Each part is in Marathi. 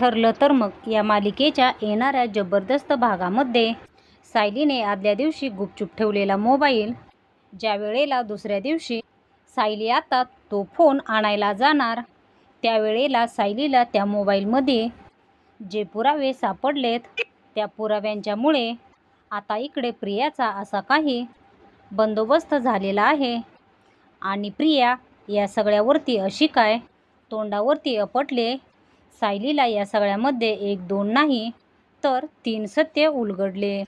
ठरलं तर मग या मालिकेच्या येणाऱ्या जबरदस्त भागामध्ये सायलीने आदल्या दिवशी गुपचूप ठेवलेला मोबाईल. ज्या वेळेला दुसऱ्या दिवशी सायली आता तो फोन आणायला जाणार त्यावेळेला सायलीला त्या मोबाईलमध्ये जे पुरावे सापडलेत त्या पुराव्यांच्यामुळे आता इकडे प्रियाचा असा काही बंदोबस्त झालेला आहे. आणि प्रिया या सगळ्यावरती अशी काय तोंडावरती अपटले सायलीला या सगळ्यामध्ये एक दोन नाही तर तीन सत्य उलगडले.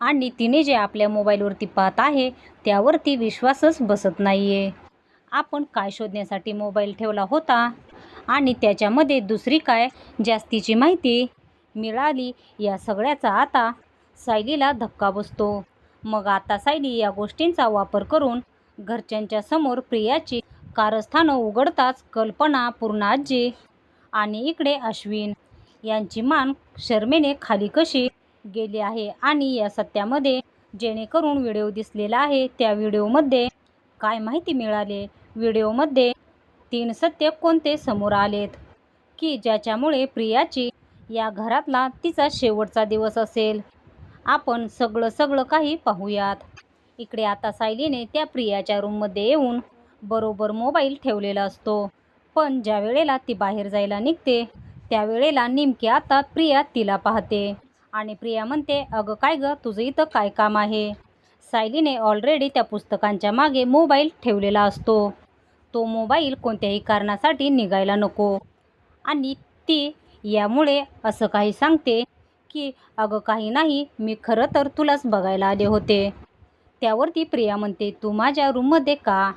आणि तिने जे आपल्या मोबाईलवरती पाहत आहे त्यावरती विश्वासच बसत नाही आहे आपण काय शोधण्यासाठी मोबाईल ठेवला होता? आणि त्याच्यामध्ये दुसरी काय जास्तीची माहिती मिळाली या सगळ्याचा आता सायलीला धक्का बसतो. मग आता सायली या गोष्टींचा वापर करून घरच्यांच्या समोर प्रियाची कारस्थानं उघडताच कल्पना पूर्ण आजी आणि इकडे अश्विन यांची मान शर्मेने खाली कशी गेली आहे आणि या सत्यामध्ये जेणेकरून व्हिडिओ दिसलेला आहे त्या व्हिडिओमध्ये काय माहिती मिळाले? व्हिडिओमध्ये तीन सत्य कोणते समोर आलेत? की ज्याच्यामुळे प्रियाची या घरातला तिचा शेवटचा दिवस असेल? आपण सगळं सगळं काही पाहूयात. इकडे आता सायलीने त्या प्रियाच्या रूममध्ये येऊन बरोबर मोबाईल ठेवलेला असतो. पण ज्या वेळेला ती बाहेर जायला निघते त्यावेळेला नेमकी आता प्रिया तिला पाहते. आणि प्रिया म्हणते अगं काय गं? तुझं इथं काय काम आहे? सायलीने ऑलरेडी त्या पुस्तकांच्या मागे मोबाईल ठेवलेला असतो. तो मोबाईल कोणत्याही कारणासाठी निघायला नको. आणि ती यामुळे असं काही सांगते की अगं काही नाही मी खरं तर तुलाच बघायला आले होते. त्यावरती प्रिया म्हणते तू माझ्या रूममध्ये का?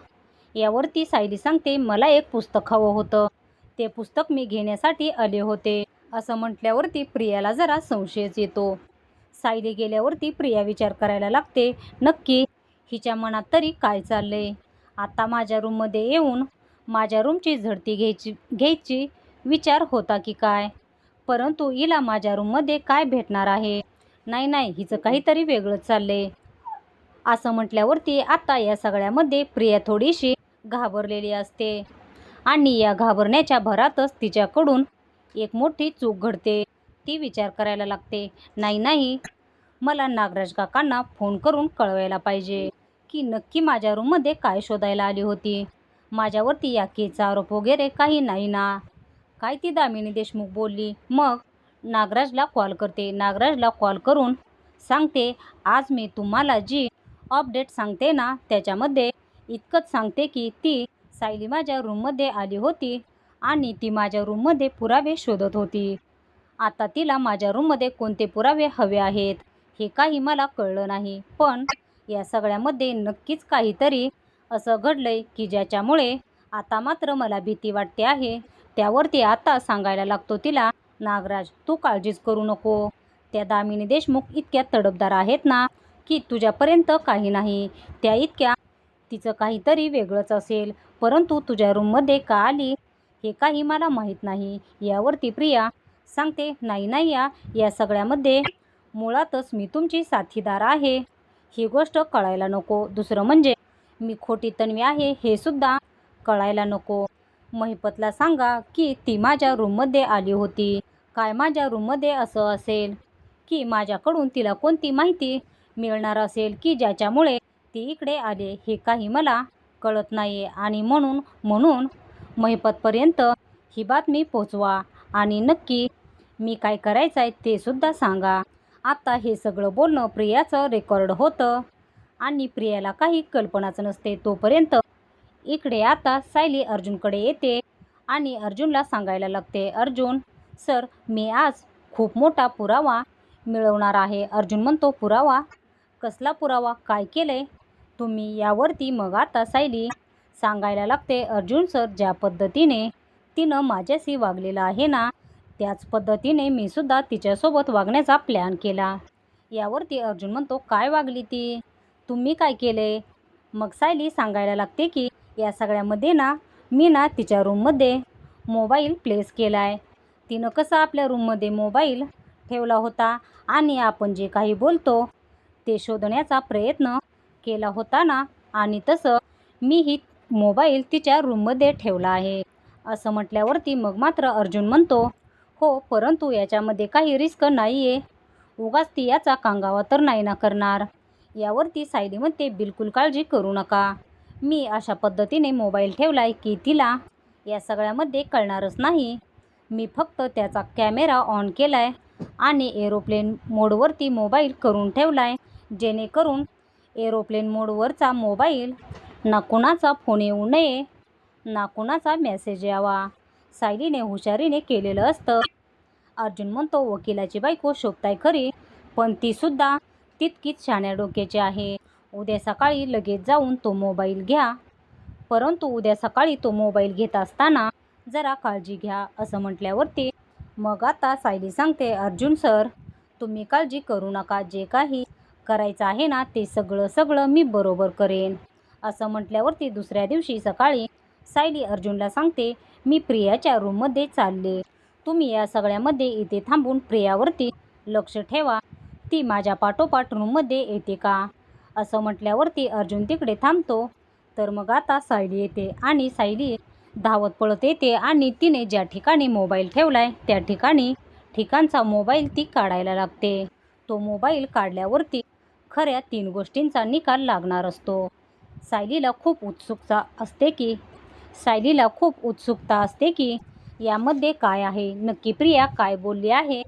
यावरती सायली सांगते मला एक पुस्तक हवं होतं. ते पुस्तक मी घेण्यासाठी आले होते. असं म्हटल्यावरती प्रियाला जरा संशयच येतो. सायली गेल्यावरती प्रिया विचार करायला लागते नक्की हिच्या मनात तरी काय चाललंय? आता माझ्या रूममध्ये येऊन माझ्या रूमची झडती घ्यायची घ्यायची विचार होता की काय? परंतु हिला माझ्या रूममध्ये काय भेटणार आहे? नाही नाही हिचं काहीतरी वेगळंच चाललंय. असं म्हटल्यावरती आता या सगळ्यामध्ये प्रिया थोडीशी घाबरलेली असते. आणि या घाबरण्याच्या भरातच तिच्याकडून एक मोठी चूक घडते. ती विचार करायला लागते नाही नाही मला नागराज काकांना फोन करून कळवायला पाहिजे की नक्की माझ्या रूममध्ये काय शोधायला आली होती? माझ्यावरती या केचा आरोप वगैरे काही नाही ना? काय ती दामिनी देशमुख बोलली? मग नागराजला कॉल करते. नागराजला कॉल करून सांगते आज मी तुम्हाला जी अपडेट सांगते ना त्याच्यामध्ये इतकंच सांगते की ती सायली माझ्या रूममध्ये आली होती आणि ती माझ्या रूममध्ये पुरावे शोधत होती. आता तिला माझ्या रूममध्ये कोणते पुरावे हवे आहेत हे काही मला कळलं नाही. पण या सगळ्यामध्ये नक्कीच काहीतरी असं घडलंय की ज्याच्यामुळे आता मात्र मला भीती वाटते आहे. त्यावरती आता सांगायला लागतो तिला नागराज तू काळजीच करू नको. त्या दामिनी देशमुख इतक्या तडफदार आहेत ना की तुझ्यापर्यंत काही नाही. त्या इतक्या तिचं काहीतरी वेगळंच असेल. परंतु तुझ्या रूममध्ये का आली? हे काही मला माहीत नाही. यावरती प्रिया सांगते नाही नाही या. या सगळ्यामध्ये मुळातच मी तुमची साथीदार आहे. ही गोष्ट कळायला नको. दुसरं म्हणजे मी खोटी तन्वी आहे हे सुद्धा कळायला नको. महिपतला सांगा की ती माझ्या रूममध्ये आली होती. काय माझ्या रूममध्ये असं असेल? की माझ्याकडून तिला कोणती माहिती मिळणार असेल की ज्याच्यामुळे ती इकडे आले हे काही मला कळत नाही आणि म्हणून म्हणून महिपतपर्यंत ही बातमी पोचवा आणि नक्की मी काय करायचं आहे ते सुद्धा सांगा. आता हे सगळं बोलणं प्रियाचं रेकॉर्ड होतं. आणि प्रियाला काही कल्पनाच नसते तोपर्यंत इकडे आता सायली अर्जुनकडे येते आणि अर्जुनला सांगायला लागते अर्जुन सर मी आज खूप मोठा पुरावा मिळवणार आहे. अर्जुन म्हणतो पुरावा? कसला पुरावा? काय केलं तुम्ही यावरती मग आता सायली सांगायला लागते अर्जुन सर ज्या पद्धतीने तिनं माझ्याशी वागलेलं आहे ना त्याच पद्धतीने मी सुद्धा तिच्यासोबत वागण्याचा प्लॅन केला. यावरती अर्जुन म्हणतो काय वागली ती? तुम्ही काय केले? मग सायली सांगायला लागते की या सगळ्यामध्ये ना मी ना तिच्या रूममध्ये मोबाईल प्लेस केला आहे तिनं कसं आपल्या रूममध्ये मोबाईल ठेवला होता आणि आपण जे काही बोलतो ते शोधण्याचा प्रयत्न केला होता ना? आणि तसं मी ही मोबाईल तिच्या रूममध्ये ठेवला आहे. असं म्हटल्यावरती मग मात्र अर्जुन म्हणतो हो परंतु याच्यामध्ये काही रिस्क नाही आहे उगाच ती याचा कांगावा तर नाही ना करणार. यावरती सायली म्हणते बिलकुल काळजी करू नका. मी अशा पद्धतीने मोबाईल ठेवला आहे की तिला या सगळ्यामध्ये कळणारच नाही. मी फक्त त्याचा कॅमेरा ऑन केला आहे आणि एरोप्लेन मोडवरती मोबाईल करून ठेवला आहे जेणेकरून एरोप्लेन मोडवरचा मोबाईल. ना कुणाचा फोन येऊ नये. ना कुणाचा मेसेज यावा. सायलीने हुशारीने केलेलं असतं. अर्जुन म्हणतो वकिलाची बायको शोभताय खरी पण तीसुद्धा तितकीच शाण्या डोक्याची आहे. उद्या सकाळी लगेच जाऊन तो मोबाईल घ्या. परंतु उद्या सकाळी तो मोबाईल घेत असताना जरा काळजी घ्या असं म्हटल्यावरती मग आता सायली सांगते अर्जुन सर तुम्ही काळजी करू नका. जे काही करायचं आहे ना ते सगळं सगळं मी बरोबर करेन. असं म्हटल्यावरती दुसऱ्या दिवशी सकाळी सायली अर्जुनला सांगते मी प्रियाच्या रूममध्ये चालले. तुम्ही या सगळ्यामध्ये इथे थांबून प्रियावरती लक्ष ठेवा. ती माझ्या पाठोपाठ रूममध्ये येते का? असं म्हटल्यावरती अर्जुन तिकडे थांबतो. तर मग आता सायली येते आणि सायली धावत पळत येते आणि तिने ज्या ठिकाणी मोबाईल ठेवलाय त्या ठिकाणी ठिकाणचा मोबाईल ती काढायला लागते. तो मोबाईल काढल्यावरती खऱ्या तीन गोष्टींचा निकाल लागणार असतो. सायलीला खूप उत्सुकता असते की सायलीला खूप उत्सुकता असते की यामध्ये काय आहे? नक्की प्रिया काय बोलली आहे?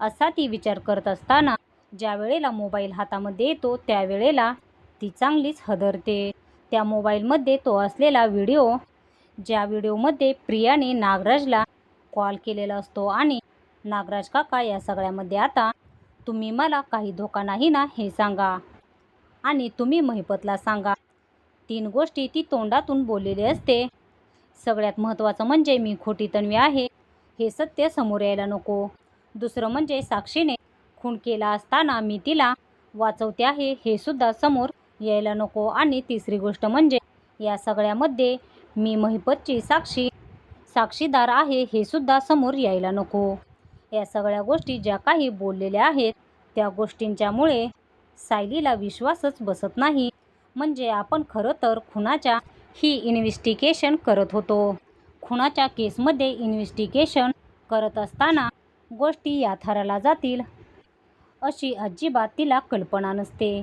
असा ती विचार करत असताना ज्या वेळेला मोबाईल हातामध्ये येतो त्यावेळेला ती चांगलीच हदरते. त्या मोबाईलमध्ये तो असलेला व्हिडिओ ज्या व्हिडिओमध्ये प्रियाने नागराजला कॉल केलेला असतो आणि नागराज काका या सगळ्यामध्ये आता तुम्ही मला काही धोका नाही ना हे सांगा. आणि तुम्ही महिपतला सांगा. तीन गोष्टी ती तोंडातून बोललेली असते. सगळ्यात महत्त्वाचं म्हणजे मी खोटी तन्वी आहे. हे सत्य समोर यायला नको. दुसरं म्हणजे साक्षीने खून केला असताना मी तिला वाचवते आहे हे सुद्धा समोर यायला नको. आणि तिसरी गोष्ट म्हणजे या सगळ्यामध्ये मी महिपतची साक्षी साक्षीदार आहे हे सुद्धा समोर यायला नको. या सगळ्या गोष्टी ज्या काही बोललेल्या आहेत त्या गोष्टींच्यामुळे सायलीला विश्वासच बसत नाही. म्हणजे आपण खरं तर खुनाच्या ही इन्व्हेस्टिगेशन करत होतो. खुनाच्या केसमध्ये इन्व्हेस्टिगेशन करत असताना गोष्टी या थराला जातील अशी अजिबात तिला कल्पना नसते.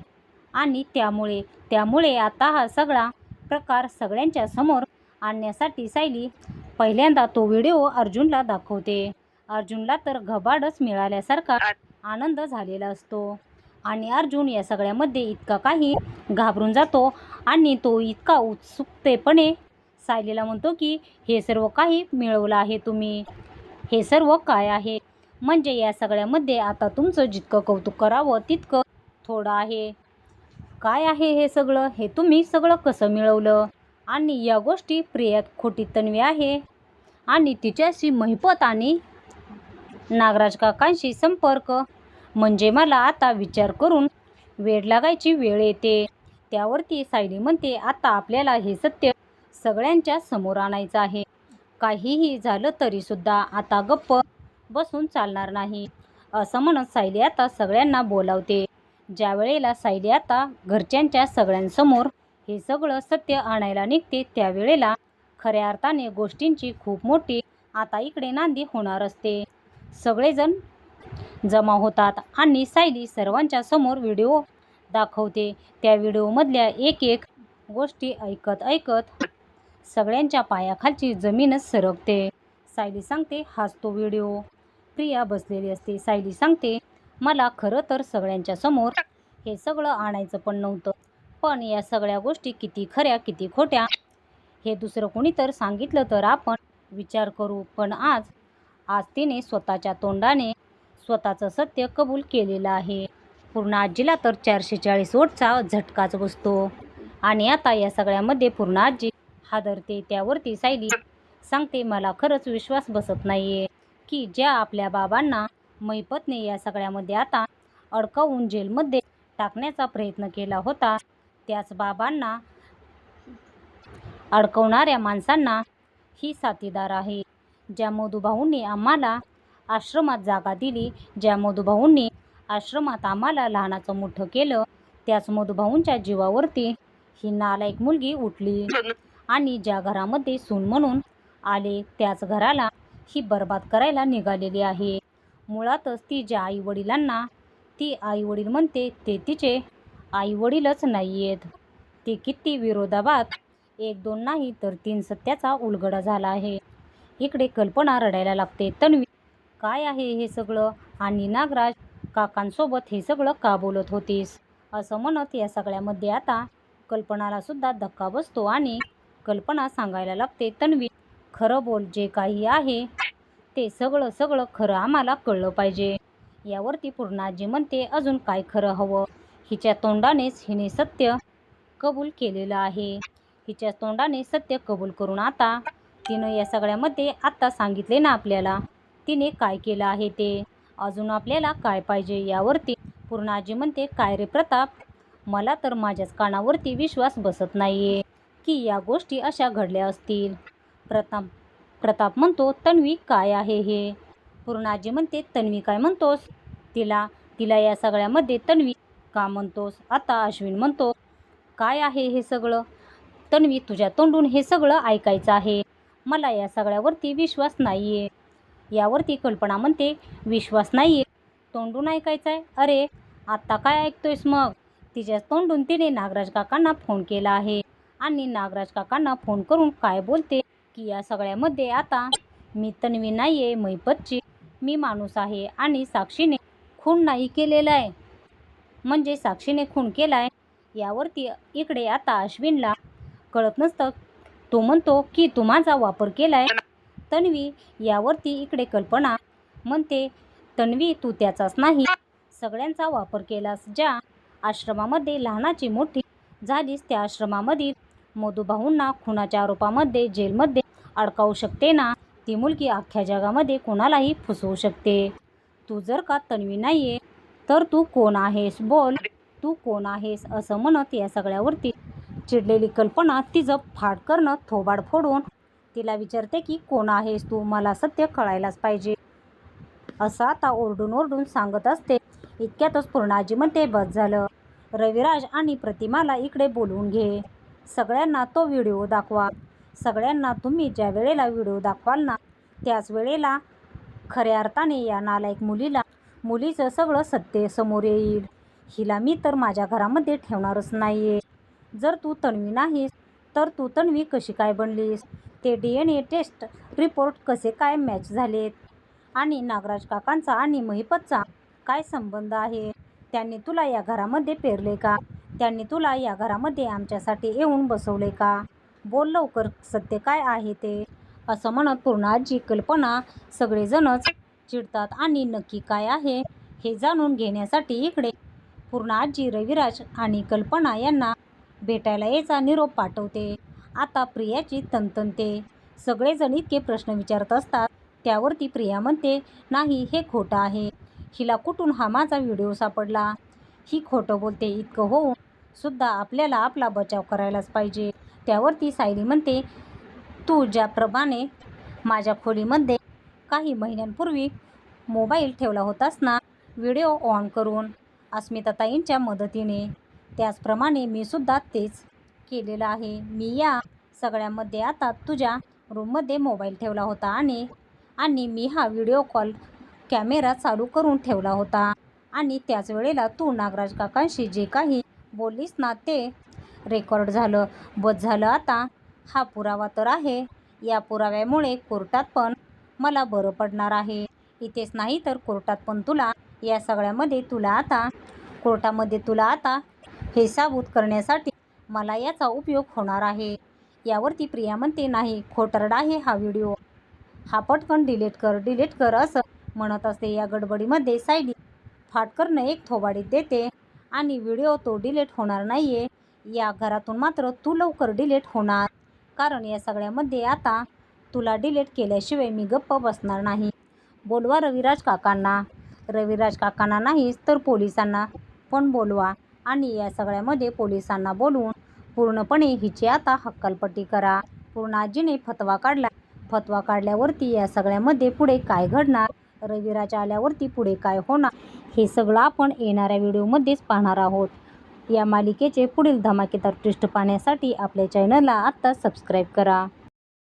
आणि त्यामुळे त्यामुळे आता हा सगळा प्रकार सगळ्यांच्या समोर आणण्यासाठी सायली पहिल्यांदा तो व्हिडिओ अर्जुनला दाखवते. अर्जुनला तर घबाडच मिळाल्यासारखा आनंद झालेला असतो. आणि अर्जुन या सगळ्यामध्ये इतका काही घाबरून जातो आणि तो इतका उत्सुकतेपणे सायलीला म्हणतो की हे सर्व काही मिळवलं आहे तुम्ही. हे सर्व काय आहे? म्हणजे या सगळ्यामध्ये आता तुमचं जितकं कौतुक करावं तितकं थोडं आहे. काय आहे हे सगळं? हे तुम्ही सगळं कसं मिळवलं? आणि या गोष्टी प्रियात खोटी तन्वी आहे. आणि तिच्याशी महिपत आणि नागराज काकांशी संपर्क. म्हणजे मला आता विचार करून वेळ लागायची वेळ येते. त्यावरती सायली म्हणते आता आपल्याला हे सत्य सगळ्यांच्या समोर आणायचं आहे. काहीही झालं तरीसुद्धा आता गप्प बसून चालणार नाही. असं म्हणत सायली आता सगळ्यांना बोलावते. ज्या वेळेला सायली आता घरच्यांच्या सगळ्यांसमोर हे सगळं सत्य आणायला निघते त्यावेळेला खऱ्या अर्थाने गोष्टींची खूप मोठी आता इकडे नांदी होणार असते. सगळेजण जमा होतात आणि सायली सर्वांच्या समोर व्हिडिओ दाखवते. त्या व्हिडिओमधल्या एक एक गोष्टी ऐकत ऐकत सगळ्यांच्या पायाखालची जमीनच सरकते. सायली सांगते हाच तो व्हिडिओ. प्रिया बसलेली असते. सायली सांगते मला खरं तर सगळ्यांच्या समोर हे सगळं आणायचं पण नव्हतं. पण या सगळ्या गोष्टी किती खऱ्या किती खोट्या हे दुसरं कोणी तर सांगितलं तर आपण विचार करू. पण आज आज तिने स्वतःच्या तोंडाने स्वतःचं सत्य कबूल केलेलं आहे. पूर्ण आजीला तर चारशे चाळीस वोटचा झटकाच बसतो. आणि आता या सगळ्यामध्ये पूर्ण आजी हादरते त्यावरती सायली सांगते मला खरंच विश्वास बसत नाही आहे की ज्या आपल्या बाबांना मैपतने या सगळ्यामध्ये आता अडकवून जेलमध्ये टाकण्याचा प्रयत्न केला होता त्याच बाबांना अडकवणाऱ्या माणसांना ही साथीदार आहे. ज्या मधुभाऊंनी आम्हाला आश्रमात जागा दिली ज्या मधुभाऊंनी आश्रमात आम्हाला लहानाचं मोठं केलं त्याच मधुभाऊंच्या जीवावरती ही नालायक मुलगी उठली. आणि ज्या घरामध्ये सून म्हणून आले त्याच घराला ही बर्बाद करायला निघालेली आहे. मुळातच ती ज्या आईवडिलांना ती आईवडील म्हणते ते तिचे आईवडीलच नाही आहेत ते किती विरोधाभात एक दोन नाही तर तीन सत्याचा उलगडा झाला आहे. इकडे कल्पना रडायला लागते. तन्वी काय आहे हे सगळं? आणि नागराज काकांसोबत हे सगळं का बोलत होतीस? असं म्हणत या सगळ्यामध्ये आता कल्पनाला सुद्धा धक्का बसतो आणि कल्पना सांगायला लागते तन्वी खरं बोल जे काही आहे ते सगळं सगळं खरं आम्हाला कळलं पाहिजे. यावरती पूर्णाजी म्हणते अजून काय खरं हवं? हिच्या तोंडानेच हिने सत्य कबूल केलेलं आहे. हिच्या तोंडाने सत्य कबूल करून आता तिनं या सगळ्यामध्ये आत्ता सांगितले ना आपल्याला. तिने काय केलं आहे ते? अजून आपल्याला काय पाहिजे यावरती? पूर्णाजी म्हणते काय रे प्रताप? मला तर माझ्याच कानावरती विश्वास बसत नाही आहे की या गोष्टी अशा घडल्या असतील. प्रताप प्रताप म्हणतो तन्वी काय आहे हे? पूर्णाजी म्हणते तन्वी काय म्हणतोस? तिला तिला या सगळ्यामध्ये तन्वी का म्हणतोस? आता अश्विन म्हणतो काय आहे हे सगळं? तन्वी तुझ्या तोंडून हे सगळं ऐकायचं आहे. मला या सगळ्यावरती विश्वास नाही आहे यावरती कल्पना म्हणते विश्वास नाही आहे तोंडून ऐकायचं आहे अरे आत्ता काय ऐकतोयस मग? तिच्या तोंडून तिने नागराज काकांना फोन केला आहे. आणि नागराज काकांना फोन करून काय बोलते? की या सगळ्यामध्ये आता मी तन्वी नाही आहे मैपतची मी माणूस आहे आणि साक्षीने खून नाही केलेला आहे म्हणजे साक्षीने खून केला आहे यावरती इकडे आता अश्विनला कळत नसतं तो म्हणतो की तू माझा वापर केला आहे तन्वी यावरती इकडे कल्पना म्हणते तन्वी तू त्याचाच नाही. सगळ्यांचा वापर केलास ज्या आश्रमामध्ये लहानाची मोठी झालीस त्या आश्रमामधील मधुभाऊंना खुनाच्या आरोपामध्ये जेलमध्ये अडकावू शकते ना? ती मुलगी अख्ख्या जगामध्ये कोणालाही फसवू शकते. तू जर का तन्वी नाही आहे तर तू कोण आहेस बोल. तू कोण आहेस असं म्हणत या सगळ्यावरती चिडलेली कल्पना तिचं फाट करणं थोबाड फोडून तिला विचारते की कोण आहेस तू? मला सत्य कळायलाच पाहिजे. असं आता ओरडून ओरडून सांगत असते. इतक्यातच पूर्णाजी म्हणते बस झालं. रविराज आणि प्रतिमाला इकडे बोलवून घे. सगळ्यांना तो व्हिडिओ दाखवा. सगळ्यांना तुम्ही ज्या वेळेला व्हिडिओ दाखवाल ना त्याच वेळेला खऱ्या अर्थाने या नालायक मुलीला मुलीचं सगळं सत्य समोर येईल. हिला मी तर माझ्या घरामध्ये ठेवणारच नाही आहे जर तू तन्वी नाहीस तर तू तन्वी कशी काय बनलीस? ते D N A test report कसे काय मॅच झालेत? आणि नागराज काकांचा आणि महिपतचा काय संबंध आहे? त्यांनी तुला या घरामध्ये पेरले का? त्यांनी तुला या घरामध्ये आमच्यासाठी येऊन बसवले का? बोल लवकर सत्य काय आहे ते? असं म्हणत पूर्ण आजी कल्पना सगळेजणच चिडतात आणि नक्की काय आहे हे जाणून घेण्यासाठी इकडे पूर्ण आजी रविराज आणि कल्पना यांना भेटायला यायचा निरोप पाठवते. आता प्रियाची तंतनते. सगळेजण इतके प्रश्न विचारत असतात. त्यावरती प्रिया म्हणते नाही हे खोटं आहे. हिला कुठून हा माझा व्हिडिओ सापडला? ही खोटं बोलते इतकं होऊन सुद्धा आपल्याला आपला बचाव करायलाच पाहिजे. त्यावरती सायली म्हणते तू ज्याप्रमाणे माझ्या खोलीमध्ये काही महिन्यांपूर्वी मोबाईल ठेवला होतास ना व्हिडिओ ऑन करून अस्मिताताईंच्या मदतीने त्याचप्रमाणे मी सुद्धा तेच केलेलं आहे. मी या सगळ्यामध्ये आता तुझ्या रूममध्ये मोबाईल ठेवला होता आणि आणि मी हा व्हिडिओ कॉल कॅमेरा चालू करून ठेवला होता. आणि त्याच वेळेला तू नागराज काकांशी जे काही बोललीस ना ते रेकॉर्ड झालं. बस झालं आता. हा पुरावा तर आहे. या पुराव्यामुळे कोर्टात पण मला बरं पडणार आहे. इथेच नाही तर कोर्टात पण तुला या सगळ्यामध्ये तुला आता कोर्टामध्ये तुला आता हे साबूत करण्यासाठी मला याचा उपयोग होणार आहे. यावरती प्रिया म्हणते नाही खोटरडा आहे हा व्हिडिओ. हा पटकन डिलीट कर डिलीट कर असं म्हणत असते. या गडबडीमध्ये सायली फाटकरनं एक थोबाडीत देते आणि व्हिडिओ तो डिलीट होणार नाही आहे या घरातून मात्र तू लवकर डिलीट होणार. कारण या सगळ्यामध्ये आता तुला डिलीट केल्याशिवाय मी गप्प बसणार नाही. बोलवा रविराज काकांना. रविराज काकांना नाहीच तर पोलिसांना पण बोलवा. आणि या सगळ्यामध्ये पोलिसांना बोलवून पूर्णपणे हिची आता हक्कलपट्टी करा. पूर्ण आजीने फतवा काढला. फतवा काढल्यावरती या सगळ्यामध्ये पुढे काय घडणार? रविराज आल्यावरती पुढे काय होणार? हे सगळं आपण येणाऱ्या व्हिडिओमध्येच पाहणार आहोत. या मालिकेचे पुढील धमाकेदार पृष्ठ पाहण्यासाठी आपल्या चॅनलला आत्ता सबस्क्राईब करा.